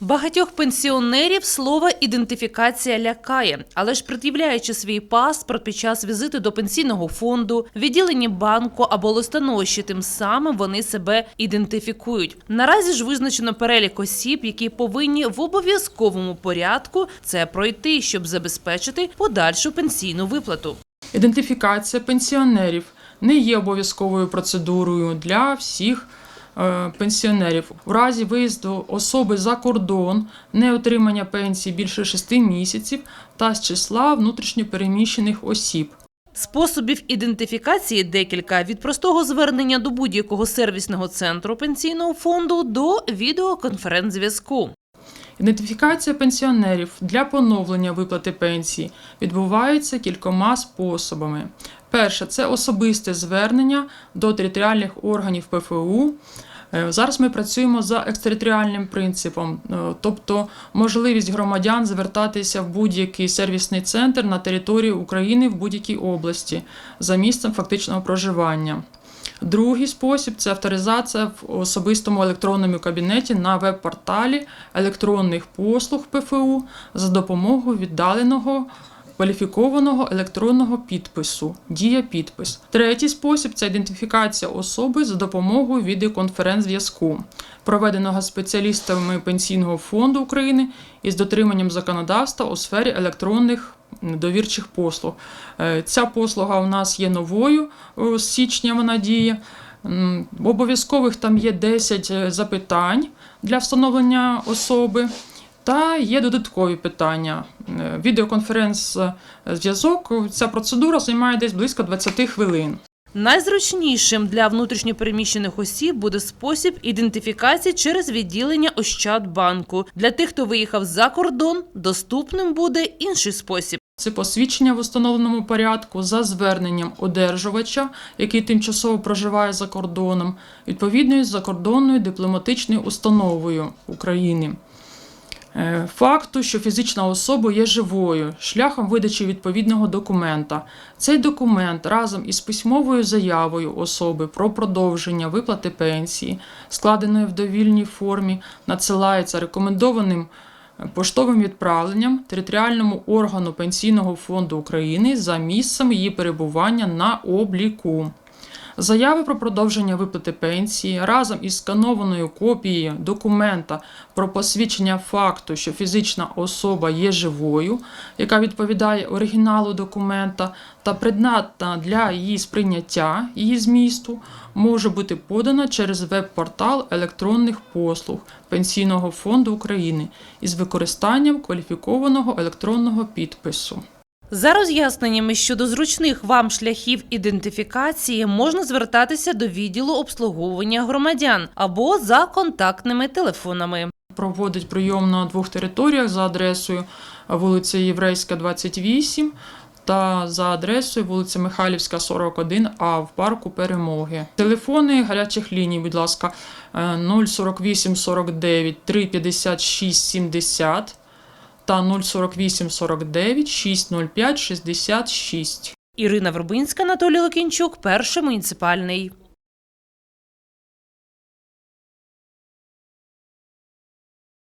Багатьох пенсіонерів слово ідентифікація лякає, але ж пред'являючи свій паспорт під час візиту до пенсійного фонду, відділення банку або листоноші, тим самим вони себе ідентифікують. Наразі ж визначено перелік осіб, які повинні в обов'язковому порядку це пройти, щоб забезпечити подальшу пенсійну виплату. Ідентифікація пенсіонерів не є обов'язковою процедурою для всіх пенсіонерів. У разі виїзду особи за кордон, не отримання пенсії більше 6 місяців та з числа внутрішньопереміщених осіб. Способів ідентифікації декілька від простого звернення до будь-якого сервісного центру пенсійного фонду до відеоконференц-зв'язку. Ідентифікація пенсіонерів для поновлення виплати пенсії відбувається кількома способами. Перше це особисте звернення до територіальних органів ПФУ. Е, Зараз ми працюємо за екстериторіальним принципом, е, тобто можливість громадян звертатися в будь-який сервісний центр на території України в будь-якій області за місцем фактичного проживання. Другий спосіб це авторизація в особистому електронному кабінеті на веб-порталі електронних послуг ПФУ за допомогою віддаленого кваліфікованого електронного підпису Дія підпис. Третій спосіб це ідентифікація особи за допомогою відеоконференц-зв'язку, проведеного спеціалістами Пенсійного фонду України із дотриманням законодавства у сфері електронних довірчих послуг. Е, Ця послуга у нас є новою з січня вона діє. Обов'язкових там є 10 запитань для встановлення особи. Та є додаткові питання. Е, Відеоконференц-зв'язок. Ця процедура займає десь близько 20 хвилин. Найзручнішим для внутрішньопереміщених осіб буде спосіб ідентифікації через відділення Ощадбанку. Для тих, хто виїхав за кордон, доступним буде інший спосіб. Це посвідчення в установленому порядку за зверненням одержувача, який тимчасово проживає за кордоном, відповідною закордонною дипломатичною установою України. Е, Факту, що фізична особа є живою шляхом видачі відповідного документа. Цей документ разом із письмовою заявою особи про продовження виплати пенсії, складеною в довільній формі, надсилається рекомендованим поштовим відправленням територіальному органу Пенсійного фонду України за місцем її перебування на обліку. Заяви про продовження виплати пенсії разом із сканованою копією документа про посвідчення факту, що фізична особа є живою, яка відповідає оригіналу документа та придатна для її сприйняття її змісту, може бути подана через веб-портал електронних послуг Пенсійного фонду України із використанням кваліфікованого електронного підпису. За роз'ясненнями щодо зручних вам шляхів ідентифікації можна звертатися до відділу обслуговування громадян або за контактними телефонами. проводить прийом на двох територіях за адресою вулиця Єврейська, 28 та за адресою вулиця Михайлівська, 41, а в парку Перемоги. Телефони гарячих ліній, будь ласка, е, 048 49 356 70 та 048 49 605 66. Ірина Вербинська, Анатолій Лукінчук, перший муніципальний.